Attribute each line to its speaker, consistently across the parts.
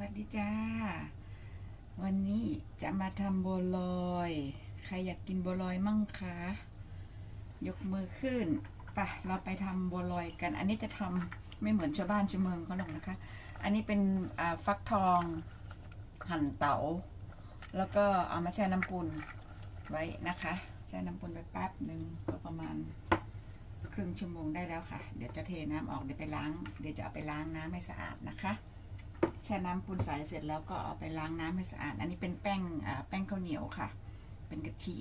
Speaker 1: วัสดีจ้า วันนี้จะมาทำบัวลอย ใครอยากกินบัวลอยมั่งคะ ยกมือขึ้นไปเราไปทำบัวลอยกัน อันนี้จะทำไม่เหมือนชาวบ้านชาวเมืองเขาหรอกนะคะ อันนี้เป็นฟักทองหั่นเตา๋า แล้วก็เอามาแช่น้ำปูนไว้นะคะ แช่น้ำปูนไว้แป๊บหนึ่งก็ประมาณครึ่งชั่วโมงได้แล้วค่ะ เดี๋ยวจะเทน้ำออก เดี๋ยวไปล้าง เดี๋ยวจะเอาไปล้างน้ำให้สะอาดนะคะ แช่น้ำปูนใสเสร็จแล้วก็เอาไปล้างน้ำให้สะอาด อันนี้เป็นแป้งแป้งข้าวเหนียวค่ะ เป็นกะทิ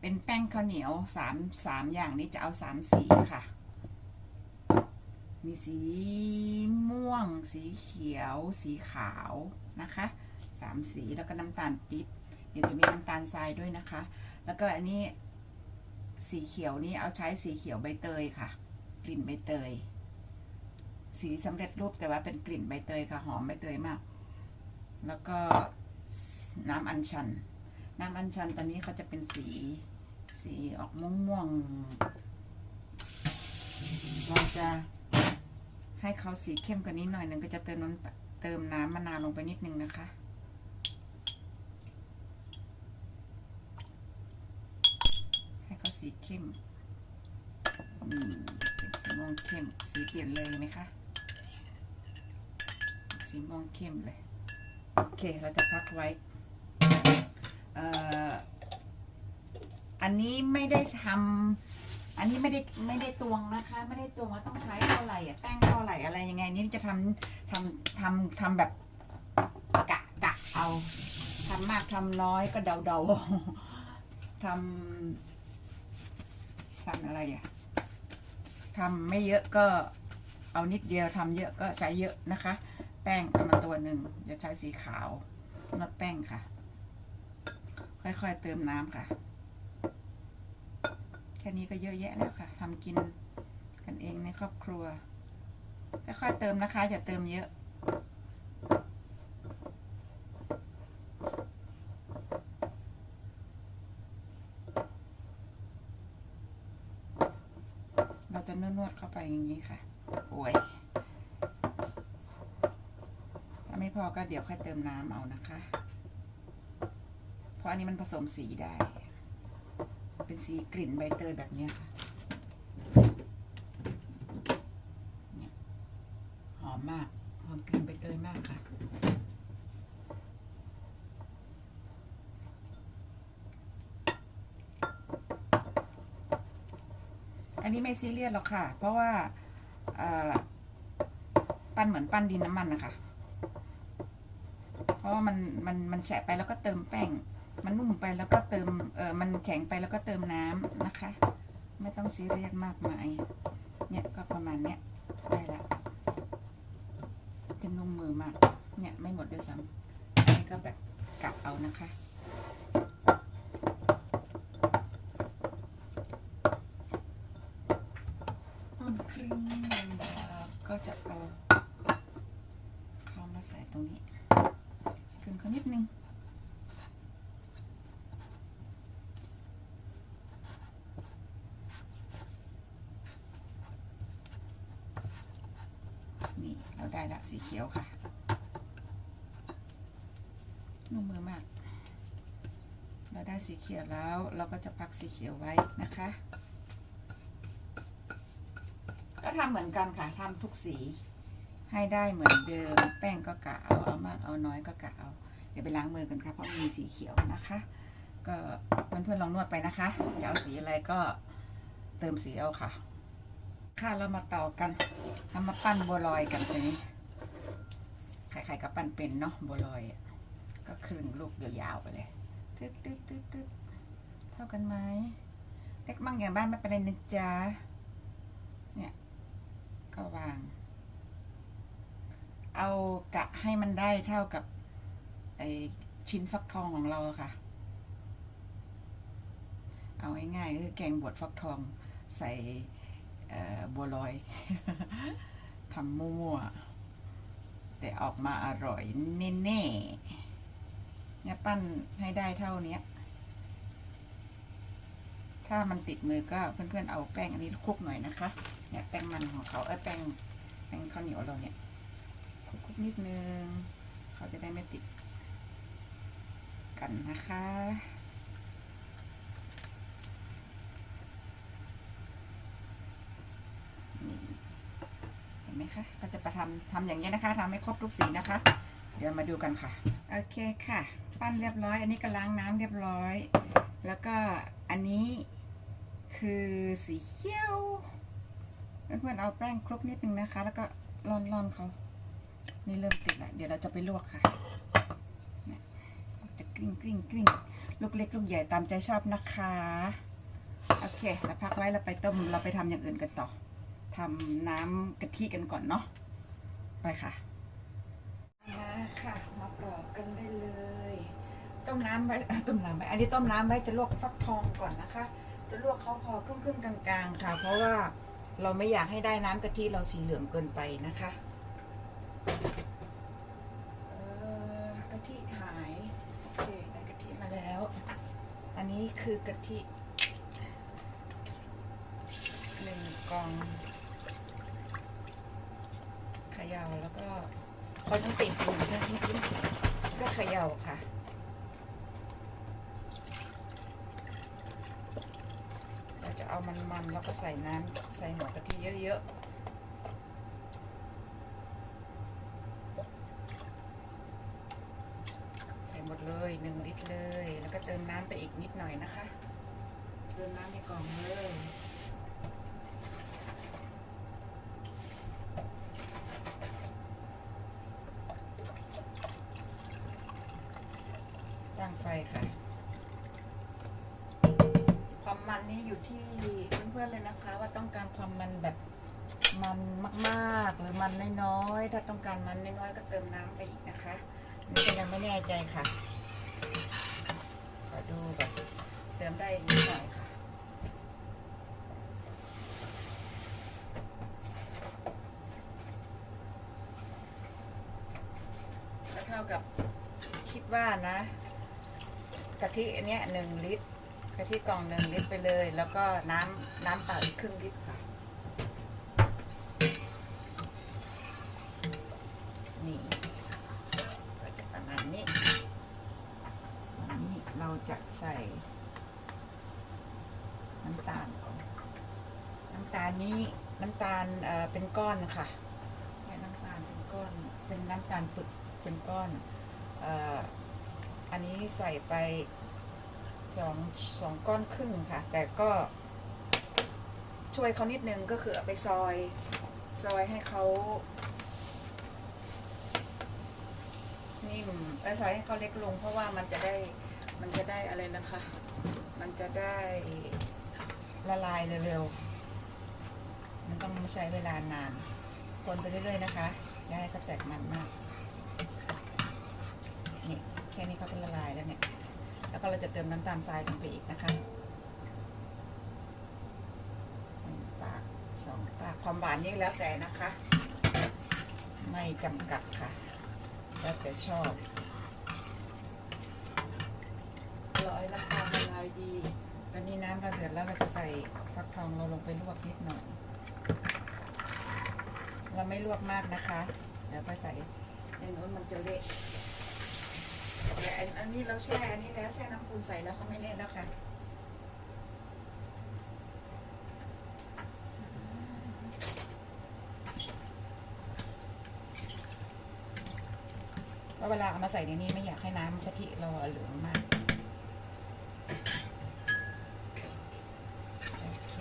Speaker 1: เป็นแป้งข้าวเหนียวสามสามอย่างนี้จะเอาสามสีค่ะ มีสีม่วง สีเขียว สีขาวนะคะสามสีแล้วก็น้ำตาลปิ๊บเดี๋ยวจะมีน้ำตาลทรายด้วยนะคะ แล้วก็อันนี้สีเขียวนี่เอาใช้สีเขียวใบเตยค่ะ กลิ่นใบเตย สีสำเร็จรูปแต่ว่าเป็นกลิ่นใบเตยค่ะหอมใบเตยมาก แล้วก็น้ำอัญชัน น้ำอัญชันตอนนี้เขาจะเป็นสีสีออกม่วงม่วงเราจะให้เขาสีเข้มกว่านี้หน่อยหนึ่งก็จะเติมน้ำเติมน้ำมะนาวลงไปนิดนึงนะคะให้เขาสีเข้มอืมเป็นสีม่วงเข้ม สีเปลี่ยนเลยไหมคะ สีม่วงเข้มเลย โอเค เราจะพักไว้ออันนี้ไม่ได้ทำอันนี้ไม่ได้ไม่ได้ตวงนะคะ ไม่ได้ตวงว่าต้องใช้เท่าไหร่อะแป้งเท่าไหร่อะไรยังไง นี่จะทำทำทำทำแบบกะกะเอาทำมากทำน้อยก็เดาเดาๆทำทำอะไรอะทำไม่เยอะก็เอานิดเดียวทำเยอะก็ใช้เยอะนะคะ แป้งเอามาตัวหนึ่งจะใช้สีขาวนอดแป้งค่ะ ค่อยๆเติมน้ำค่ะ แค่นี้ก็เยอะแยะแล้วค่ะทำกินกันเองในครอบครัว ค่อยๆเติมนะคะอย่าเติมเยอะเราจะนวดๆเข้าไปอย่างนี้ค่ะโอ้ย ถ้าไม่ พอก็เดี๋ยวค่อยเติมน้ำเอานะคะ เพราะอันนี้มันผสมสีได้ เป็นสีกลิ่นใบเตยแบบนี้ค่ะหอมมากหอมกลิ่นใบเตยมากค่ะอันนี้ไม่ซีเรียสหรอกค่ะ เพราะว่าปั้นเหมือนปั้นดินน้ำมันนะคะ ราะว่ามันมันมันแฉะไปแล้วก็เติมแป้ง มันนุ่มไปแล้วก็เติมเออมันแข็งไปแล้วก็เติมน้ำนะคะ ไม่ต้องซีเรียสมากมายเนี่ยก็ประมาณเนี้ยได้ละจะนุ่มมือมากเนี่ยไม่หมดด้วยซ้ำนนี้ก็แบบกะเอานะคะมันครึ่งแล้วก็จะเอาเข้ามาใส่ตรงนี้ งเขานิดนึงนี่เราได้ละสีเขียวค่ะนุ่มมือมาก เราได้สีเขียวแล้วเราก็จะพักสีเขียวไว้นะคะ ก็ทำเหมือนกันค่ะทำทุกสีให้ได้เหมือนเดิม แป้งก็กะเอาเอามากเอาน้อยก็กะเอา เดี๋ยวไปล้างมือกันค่ะเพราะมีสีเขียวนะคะ ก็เพื่อนๆลองนวดไปนะคะจะเอาสีอะไรก็เติมสีเอาค่ะ ค่ะเรามาต่อกันทำมาปั้นบัวลอยกันทีนี้ใครๆก็ปั้นเป็นเนาะบัวลอยอะก็ครึ่งลูกยาวๆไปเลยตึ๊ดตึ๊ดตึ๊ดตึ๊ดเท่ากันไหมเล็กมั่งอย่างบ้านไม่เป็นไรนะจ๊ะเนี่ยก็วาง เอากะให้มันได้เท่ากับ ไอชิ้นฟักทองของเราค่ะ เอาง่ายๆคือแกงบวชฟักทองใส่บัวลอยทำมั่วๆแต่ออกมาอร่อยแน่ๆเนี่ยปั้นให้ได้เท่านี้ถ้ามันติดมือก็เพื่อนๆเอาแป้งอันนี้คลุกหน่อยนะคะเนี่ยแป้งมันของเขาเอ้แป้งแป้งข้าวเหนียวเราเนี่ยคลุกๆนิดนึง เขาจะได้ไม่ติด กันนะคะ นี่เห็นไหมคะ ก็จะประทำทำอย่างนี้นะคะทำให้ครบทุกสีนะคะ เดี๋ยวมาดูกันค่ะ โอเคค่ะ ปั้นเรียบร้อย อันนี้ก็ล้างน้ำเรียบร้อย แล้วก็อันนี้คือสีเขียวเพื่อนๆเอาแป้งคลุกนิดนึงนะคะ แล้วก็ร่อนๆเขานี่เริ่มติดแล้วเดี๋ยวเราจะไปลวกค่ะ กริ้งกริ้งกริ้งลูกเล็กลูกใหญ่ตามใจชอบนะคะ โอเคแล้วพักไว้เราไปต้มเราไปทำอย่างอื่นกันต่อทำน้ำกะทิกันก่อนเนาะไปค่ะมาค่ะมาต่อกันได้เลย ต้มน้ำไว้ต้มน้ำไว้อันนี้ต้มน้ำไว้จะลวกฟักทองก่อนนะคะ จะลวกเขาพอครึ่งครึ่งๆกลางๆ ค่ะ เพราะว่าเราไม่อยากให้ได้น้ำกะทิเราสีเหลืองเกินไปนะคะเอ่อกะทิหาย โอเค ได้กะทิมาแล้ว อั นี้คือกะทิหนึ่งกล่องเขย่าแล้วก็เขาต้องติดอยู่นะก็เขย่าค่ะเราจะเอามันๆแล้วก็ใส่น้ำใส่หัวกะทิเยอะๆ ใส่หมดเลย หนึ่งลิตรเลย แล้วก็เติมน้ำไปอีกนิดหน่อยนะคะ เติมน้ำในกล่องเลยตั้งไฟค่ะ ความมันนี่อยู่ที่เพื่อนๆเลยนะคะ ว่าต้องการความมันแบบมันมากๆ หรือมันน้อยๆ ถ้าต้องการมันน้อยๆ ก็เติมน้ำไปอีกนะคะนนี่ก็ยังไม่แน่ใจค่ะ ขอดูแบบเติมได้ นิดหน่อยค่ะก็เท่ากับคิดว่านะ กะทิอันเนี้ยหนึ่งลิตร กะทิกล่องหนึ่งลิตรไปเลย แล้วก็น้ำน้ำเปล่าอีกครึ่งลิตรค่ะ นี่ก็จะประมาณนี้อันนี้เราจะใส่ น้ำตาลก่อน น้ำตาลนี้น้ำตาลเอ่อเป็นก้อนค่ะเนี่ยน้ำตาลเป็นก้อน เป็นน้ำตาลปึกเป็นก้อนเอ่ออันนี้ ใส่ไปสองสองก้อนครึ่งค่ะ แต่ก็ช่วยเขานิดนึงก็คือเอาไปซอย ซอยให้เขานิ่มเออซอยให้เขาเล็กลง เพราะว่ามันจะได้มันจะได้อะไรนะคะ มันจะได้ละลายเร็วๆ มันต้องใช้เวลานาน คนไปเรื่อยๆนะคะอย่าให้เขาแตกมันมาก นี่แค่นี้เขาก็ละลายแล้วเนี่ย แล้วก็เราจะเติมน้ำตาลทรายลงไปอีกนะคะหนึ่งปากสองปากความหวานนี่แล้วแต่นะคะ ไม่จำกัดค่ะ แล้วแต่ชอบร้อยน้ำตาลละลายดีตอนนี้น้ำเราเดือดแล้วเราจะใส่ฟักทองเราลงไปลวกนิดหน่อย เราไม่ลวกมากนะคะ เดี๋ยวไปใส่ในนู้นมันจะเละ แต่อันนี้เราแช่อันนี้แล้วแช่น้ำปูนใส่แล้วเขาไม่เละแล้วค่ะเพราเวลาเอามาใส่ในนี้ไม่อยากให้น้ำกะทิเราเหลืองมาก โอเค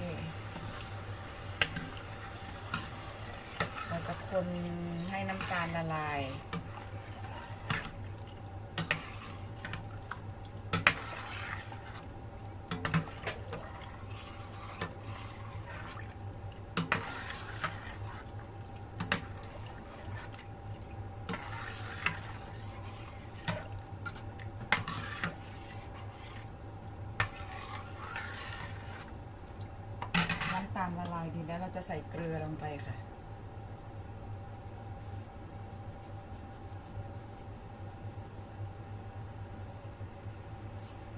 Speaker 1: เราจะคนให้น้ำตาลละลาย น้ำต แล้วเราจะใส่เกลือลงไปค่ะ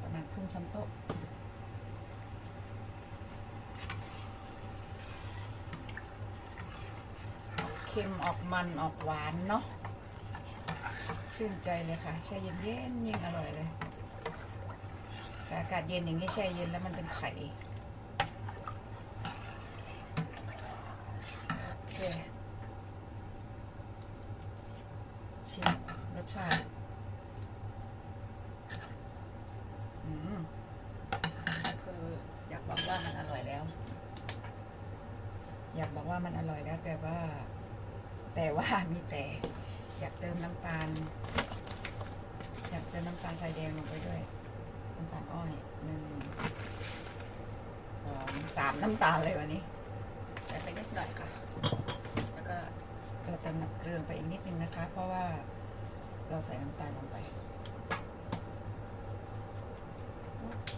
Speaker 1: ประมาณครึ่งช้อนโต๊ะเค็มออกมันออกหวานเนาะชื่นใจเลยค่ะแช่เย็นเย็นยิ่งอร่อยเลย อากาศเย็นอย่างนี้แช่เย็นแล้วมันเป็นไข่โอเคชิม รสชาติอืมคืออยากบอกว่ามันอร่อยแล้ว อยากบอกว่ามันอร่อยแล้ว แต่ว่า แต่ว่ามีแต่ อยากเติมน้ำตาล อยากเติมน้ำตาลทรายแดงลงไปด้วย น้ำตาลอ้อยหนึ่งสองสามน้ำตาลเลยวันนี้ ใส่ไปนิดหน่อยค่ะ แล้วก็เติมน้ำเกลือไปอีกนิดนึงนะคะ เพราะว่า เราใส่น้ำตาลลงไป โอเค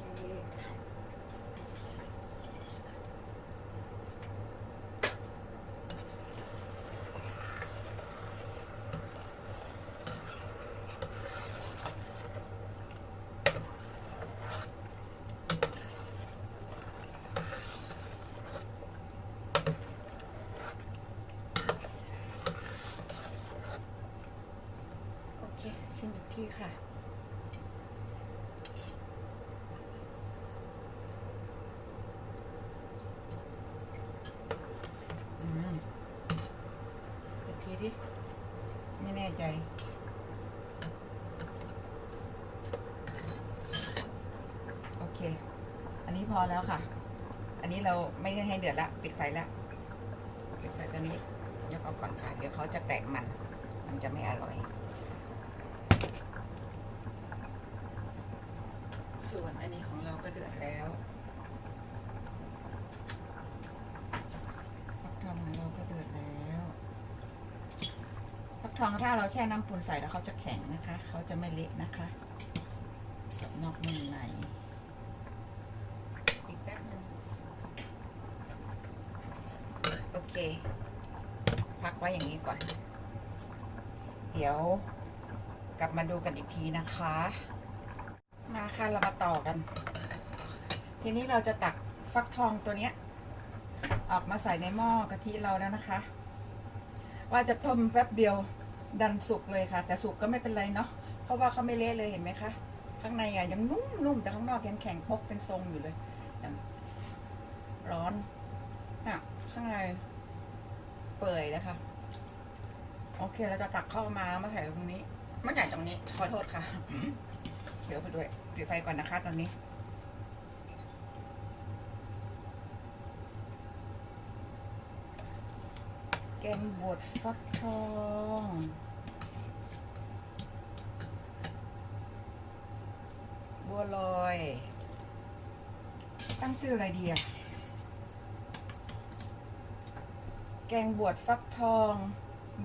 Speaker 1: โอเค ชิมอีกที ค่ะ อืมอีกทีที่ไม่แน่ใจโอเค อันนี้พอแล้วค่ะ อันนี้เราไม่ได้ให้เดือดละ ปิดไฟละ ปิดไฟตัวนี้ยกออกก่อนค่ะ เดี๋ยวเขาจะแตกมัน มันจะไม่อร่อย ส่วนอันนี้ของ เราก็เดือดแล้วฟักทองของเราก็เดือดแล้วฟักทองถ้าเราแช่น้ำปูนใส่แล้วเขาจะแข็งนะคะ เขาจะไม่เละนะคะกับนอกนุ่มในอีกแป๊บนึงโอเคพักไว้อย่างนี้ก่อน เดี๋ยวกลับมาดูกันอีกทีนะคะ มาค่ะ เรามาต่อกัน ทีนี้เราจะตักฟักทองตัวเนี้ย ออกมาใส่ในหม้อกะทิเราแล้วนะคะ ว่าจะต้มแป๊บเดียวดันสุกเลยค่ะ แต่สุกก็ไม่เป็นไรเนาะเพราะว่าเขาไม่เละเลยเห็นไหมคะข้างในอะยังนุ่มๆแต่ข้างนอกยังแข็งปกเป็นทรงอยู่เลยยังร้อนอะข้างในเปื่อยนะคะ โอเคเราจะตักเข้ามาแล้วมาใส่ตรงนี้ไม่ใส่ตรงนี้ขอโทษค่ะเดี๋ยวไปด้วยปิดไฟก่อนนะคะตอนนี้ งบดฟักทอง บัวลอย ตั้งชื่ออะไรดีอะแกงบวชฟักทอง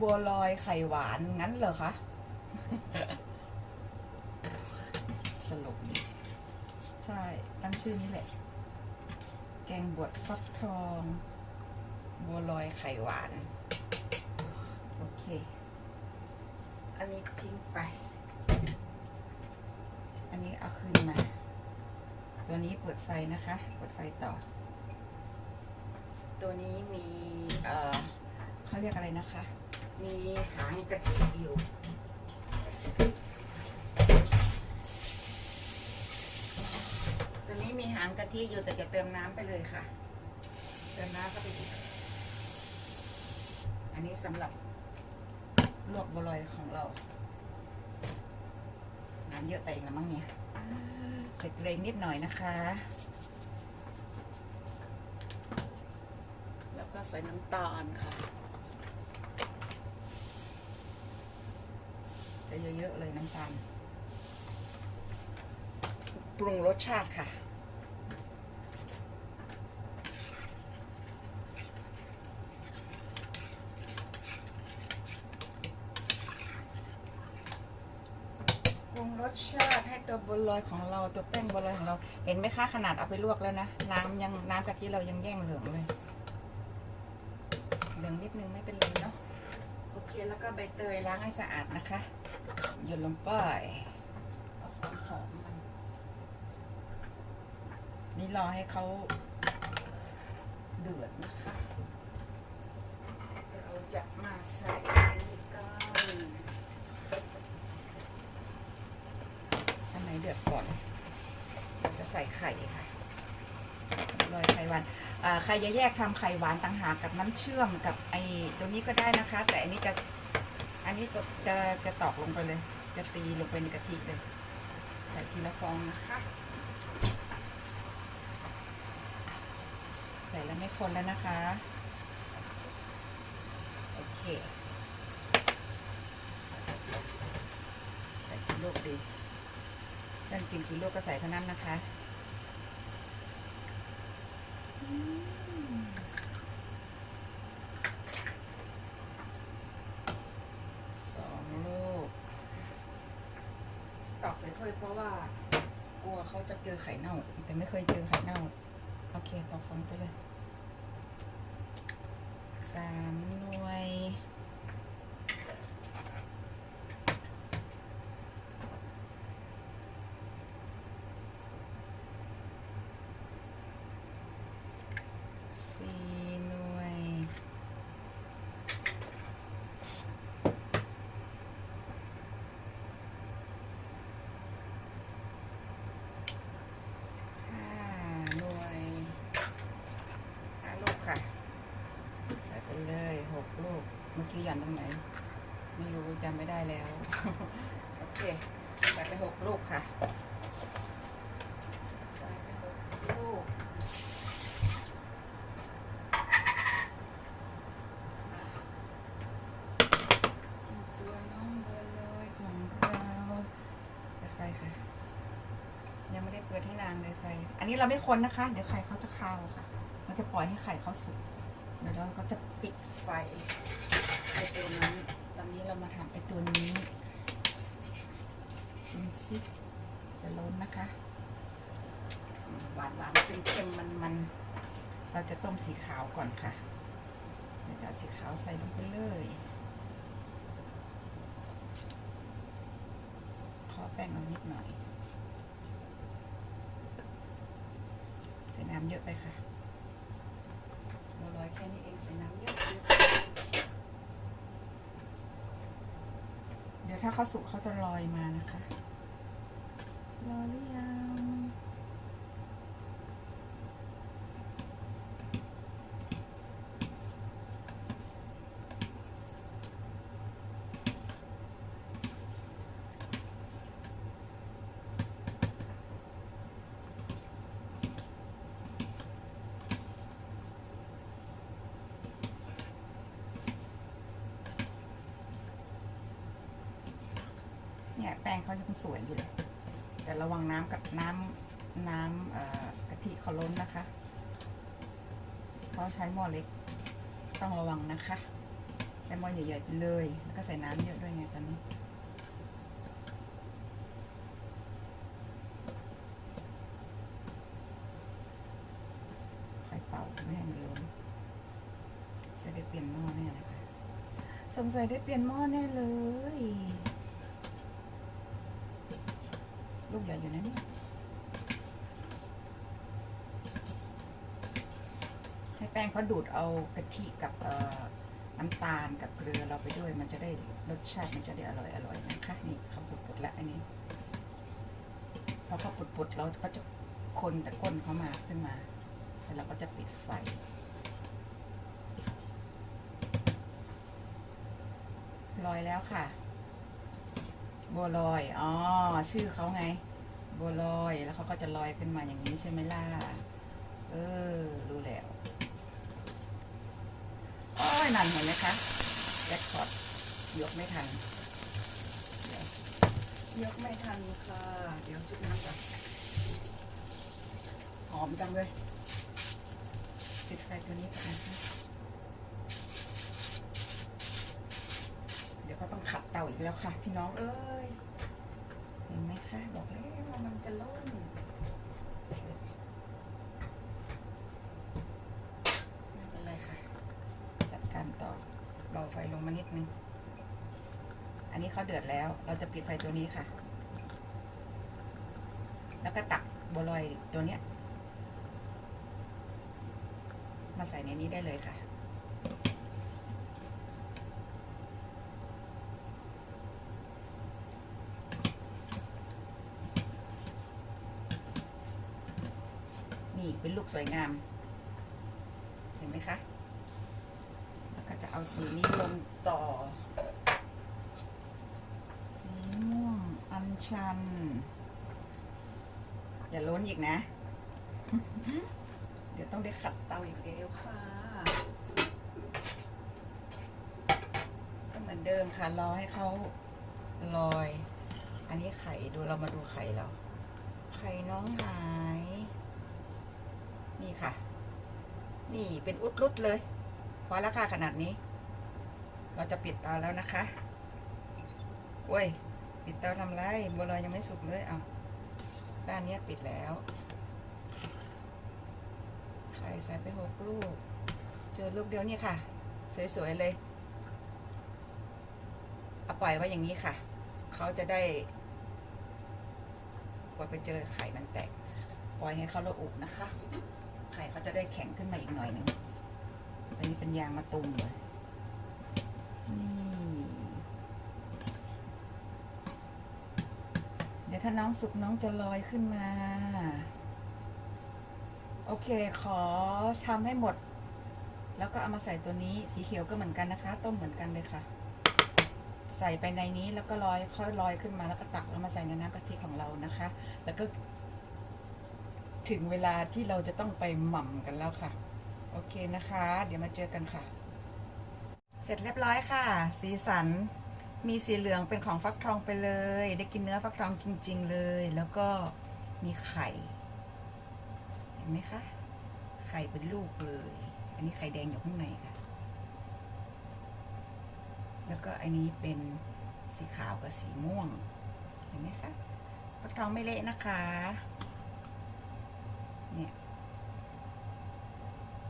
Speaker 1: บัวลอยไข่หวานงั้นเหรอคะสรุปใช่ ตั้งชื่อนี้แหละ แกงบวชฟักทอง บัวลอยไข่หวาน โอเค อันนี้ทิ้งไป อันนี้เอาคืนมา ตัวนี้เปิดไฟนะคะ เปิดไฟต่อ ตัวนี้มี เอ่อเขาเรียกอะไรนะคะ มีหางกะทิอยู่ตัวนี้มีหางกะทิอยู่แต่จะเติมน้ำไปเลยค่ะ เติมน้ำเข้าไปอีกอันนี้สำหรับ ลวกบัวลอยของเรา น้ำเยอะไปอีกแล้วมั้งเนี่ยใส่เกรงนิดหน่อยนะคะ แล้วก็ใส่น้ำตาลค่ะจะเยอะๆเลยน้ำตาล ปรุงรสชาติค่ะ ปรุงร สชาติให้ตัวบัวลอยของเราตัวแป้งบัวลอยของเรา เห็นไหมคะขนาดเอาไปลวกแล้วนะ น้ำยังน้ำกะทิเรายังแย่งเหลืองเลย เหลืองนิดนึงไม่เป็นไรเนาะโอเคแล้วก็ใบเตยล้างให้สะอาดนะคะหยดลงไปอมหอมมันนี่รอให้เขาเดือดนะคะ เราจะมาใส่อันนี้กัน ให้ เดือดก่อน จะใส่ไข่ค่ะลอยไข่หวานใครจะแยกทำไข่หวานต่างหากกับน้ำเชื่อมกับไอ้ตัวนี้ก็ได้นะคะ แต่อันนี้จะอันนี้จะจะจะตอกลงไปเลย จะตีลงไปในกะทิเลย ใส่ทีละฟองนะคะใส่แล้วไม่คนแล้วนะคะ โอเค ใส่กี่ลูกดี เพื่นกินกี่ลูกก็ใส่เท่านั้นนะคะสองลูกตอกใส่ถ้วยเพราะว่ากลัวเขาจะเจอไข่เน่า แต่ไม่เคยเจอไข่เน่า โอเค ตอกสองไปเลยสามหน่วย สี่หน่วย ห้าหน่วยห้าลูกค่ะ ใส่ไปเลยหกลูก เมื่อกี้หยันตรงไหน ไม่รู้ จำไม่ได้แล้ว โอเคใส่ไปหกลูกค่ะใส่ไปหกลูกตัวน้องบัวลอยของเราเปิดไฟค่ะ ยังไม่ได้เปิดให้นางเลยไฟ อันนี้เราไม่คนนะคะ เดี๋ยวไข่เขาจะคาวค่ะ เราจะปล่อยให้ไข่เขาสุก เดี๋ยวเราก็จะปิดไฟไอตัวนั้น อนนี้เรามาทำไอตัวนี้ ชิมซิจะล้นนะคะ หวานหวานเค็มๆมันมันๆเราจะต้มสีขาวก่อนค่ะเดี๋ยวจะสีขาวใส่ลงไปเลยขอแป้งเอานิดหน่อยใส่น้ำเยอะไปค่ะบัวลอยแค่นี้เองใส่น้ำเยอะ เดี๋ยวถ้าเขาสุกเขาจะลอยมานะคะ ลอหรือยัง เนี่ยแป้งเขายัง สวยอยู่เลยแต่ระวังน้ำกับน้ำน้ำกะทิเขาล้นนะคะเพราะใช้หม้อเล็กต้องระวังนะคะ ใช้หม้อใหญ่ๆไปเลย แล้วก็ใส่น้ำเยอะด้วยไงตอนนี้ค่อยเป่าไม่ให้มันล้นจะได้เปลี่ยนหม้อแน่เลยค่ะสงสัยได้เปลี่ยนหม้อแน่เลย ลูกใหญ่อยู่นะนี่ให้แป้งเขาดูดเอากะทิกับน้ำตาลกับเกลือเราไปด้วย มันจะได้รสชาติมันจะได้อร่อยอร่อยนะคะนี่เขาปุดๆแล้วอันนี้พอเขาปุดๆเราก็จะคนแต่ก้นเขามาขึ้นมาแล้วเราก็จะปิดไฟลอยแล้วค่ะ บัวลอย อ๋อ ชื่อเขาไง บัวลอย แล้วเขาก็จะลอยขึ้นมาอย่างนี้ใช่ไหมล่ะ เออ รู้แล้ว โอ้ยนั่นเห็นไหมคะแจ็คพอตยกไม่ทันเดี๋ยวยกไม่ทันค่ะ เดี๋ยวชุบน้ำก่อนหอมจังเลยปิดไฟตัวนี้ก่อนนะคะ เดี๋ยวก็ต้องขัดเตาอีก แล้วค่ะ พี่น้องเอ้ย เห็นไหมคะบอกแล้วว่ามันจะล้นไม่เป็นไรค่ะ จัดการต่อเบาไฟลงมานิดนึง อันนี้เขาเดือดแล้ว เราจะปิดไฟตัวนี้ค่ะ แล้วก็ตักบัวลอยตัวเนี้ย มาใส่ในนี้ได้เลยค่ะ นี่เป็นลูก สวยงาม เห็นไหมคะ แล้วก็จะเอาสีนี้ลงต่อ สีม่วงอัญชัน อย่าล้นอีกนะ เดี๋ยวต้องได้ขัดเตาอีกเดียวค่ะ ก็เหมือนเดิมค่ะ รอให้เขาลอย อันนี้ไข่ดูเรามาดูไข่เรา ไข่น้องหาย นี่ค่ะ นี่เป็นอุดรุดเลย พอแล้วค่ะขนาดนี้ เราจะปิดเตาแล้วนะคะโอ้ย ปิดเตาทำไรบัวลอยยังไม่สุกเลย เอาด้านนี้ปิดแล้ว ไข่ใส่ไปหกลูก เจอลูกเดียวนี่ค่ะ สวย ๆ เลย เอาปล่อยไว้อย่างนี้ค่ะ เขาจะได้กว่าไปเจอไข่มันแตก ปล่อยให้เขาระอุนะคะ ไข่เขาจะได้แข็งขึ้นมาอีกหน่อยหนึ่งอันนี้เป็นยางมะตูมเลยนี่เดี๋ยวถ้าน้องสุกน้องจะลอยขึ้นมา โอเคขอทำให้หมด แล้วก็เอามาใส่ตัวนี้สีเขียวก็เหมือนกันนะคะ ต้มเหมือนกันเลยค่ะ ใส่ไปในนี้แล้วก็ลอยค่อยลอยขึ้นมาแล้วก็ตักแล้วมาใส่ในน้ำกะทิของเรานะคะ แล้วก็ ถึงเวลาที่เราจะต้องไปหม่ำกันแล้วค่ะ โอเคนะคะ เดี๋ยวมาเจอกันค่ะ เสร็จเรียบร้อยค่ะ สีสันมีสีเหลืองเป็นของฟักทองไปเลย ได้กินเนื้อฟักทองจริง ๆ เลย แล้วก็มีไข่ เห็นไหมคะ ไข่เป็นลูกเลย อันนี้ไข่แดงอยู่ข้างในค่ะ แล้วก็อันนี้เป็นสีขาวกับสีม่วง เห็นไหมคะฟักทองไม่เละนะคะ เนี่ย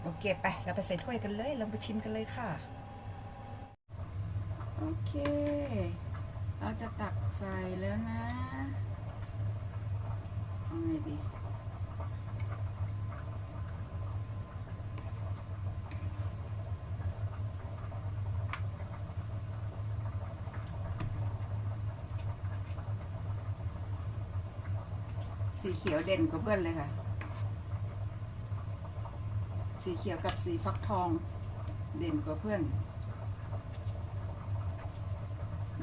Speaker 1: โอเคไป เราไปใส่ถ้วยกันเลย เราไปชิมกันเลยค่ะ โอเค เราจะตักใส่แล้วนะเอาไงดีสีเขียวเด่นกว่าเพื่อนเลยค่ะ สีเขียวกับสีฟักทองเด่นกว่าเพื่อน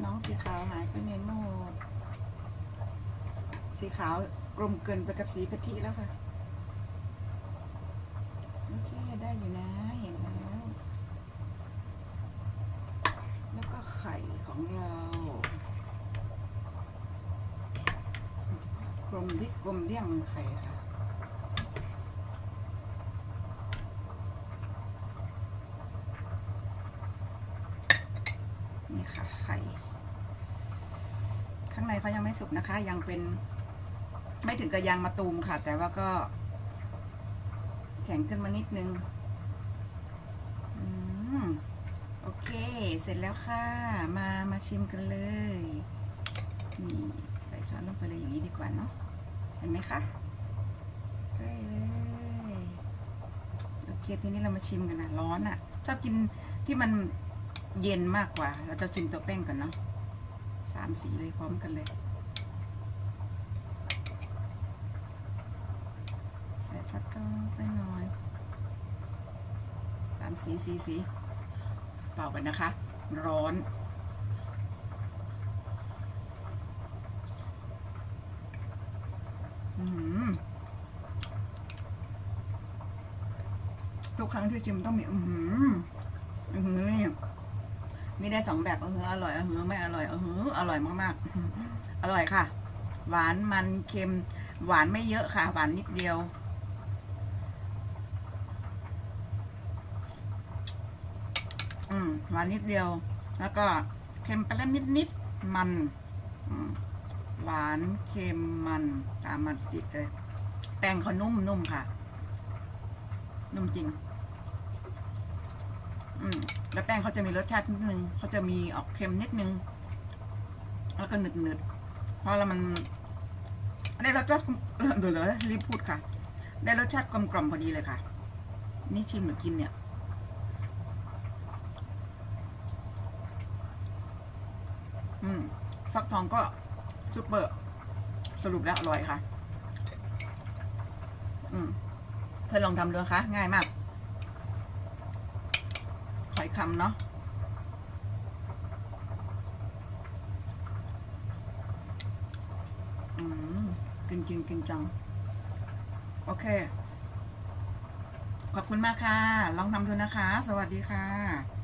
Speaker 1: น้องสีขาวหายไปในหมด สีขาวกลมเกินไปกับสีกะทิแล้วค่ะ โอเค ได้อยู่นะ เห็นแล้ว แล้วก็ไข่ของเรากลมดิกลมเดี่ยงมือไข่ค่ะ ค่ะไข่ข้างในเขายังไม่สุกนะคะ ยังเป็น ไม่ถึงกับยางมะตูมค่ะ แต่ว่าก็ แข็งขึ้นมานิดนึงอืมโอเค เสร็จแล้วค่ะ มามาชิมกันเลยนี่ใส่ช้อนลงไปเลยอย่างนี้ดีกว่าเนาะเห็นไหมคะใกล้เลยโอเคทีนี้เรามาชิมกันนะร้อนอะ่ะ ชอบกินที่มัน เย็นมากกว่า เราจะชิมตัวแป้งก่อนเนาะสามสีเลยพร้อมกันเลย ใส่ฟักทองไปหน่อยสามสีสีสีเป่ากันนะคะ ร้อนอืมทุกครั้งที่ชิมต้องมี อือหืออือหือนี่มี ได้สองแบบเออหืออร่อยเออหือไม่อร่อยเออหืออร่อยมากๆ อร่อยค่ะ หวานมันเค็ม หวานไม่เยอะค่ะ หวานนิดเดียว อืมหวานนิดเดียว แล้วก็เค็มไปแล้วนิดนิดมันหวานเค็มมันตามมันติดเลย แป้งเขานุ่มนุ่มค่ะ นุ่มจริง แล้วแป้งเขาจะมีรสชาตินิดนึงเขาจะมีออกเค็มนิดนึง แล้วก็หนึดหนึดๆเพราะแล้วมันได้รสชาติเดี๋ยวๆรีบพูดค่ะ ได้รสชาติกลมกล่อมพอดีเลยค่ะ นี่ชิมหรือกินเนี่ยอืมฟักทองก็ซุปเปอร์สรุปแล้วอร่อยค่ะ อืมเพื่อนลองทำดูนะคะ ง่ายมาก ขอยคำเนาะอืมกินจริงกินจัง โอเค ขอบคุณมากค่ะ ลองทำดูนะคะ สวัสดีค่ะ